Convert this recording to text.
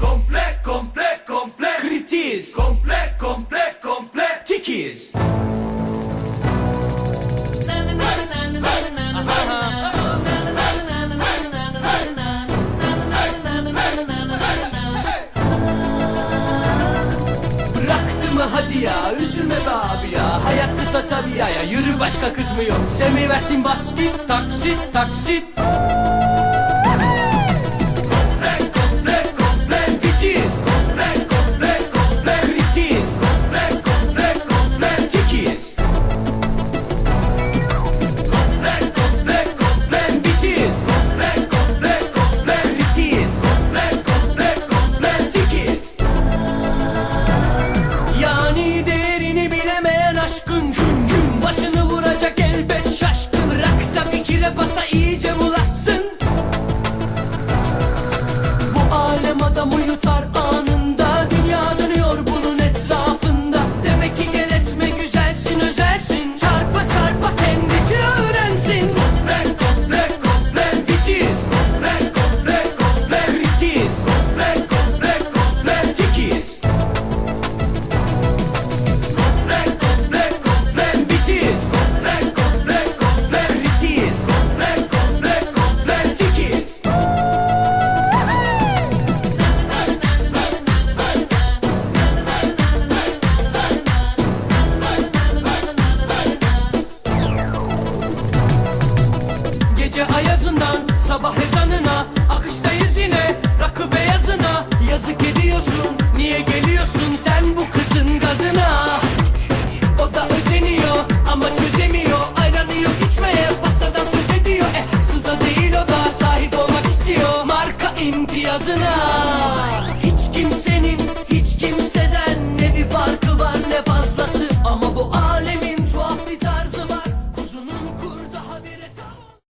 komple komple komple. Kritiz. Komple komple komple. Tikiz. Hadi ya üzülme be abi ya. Hayat kısa tabi ya ya. Yürü başka kız mı yok? Sevmeyi bas git taksit taksit Gece ayazından sabah ezanına Akıştayız yine rakı beyazına. Yazık ediyorsun niye geliyorsun sen bu kızın gazına? O da özeniyor ama çözemiyor Ayranı yok içmeye pastadan söz ediyor. Eh haksız da değil o da sahip olmak istiyor Marka imtiyazına. Hiç kimse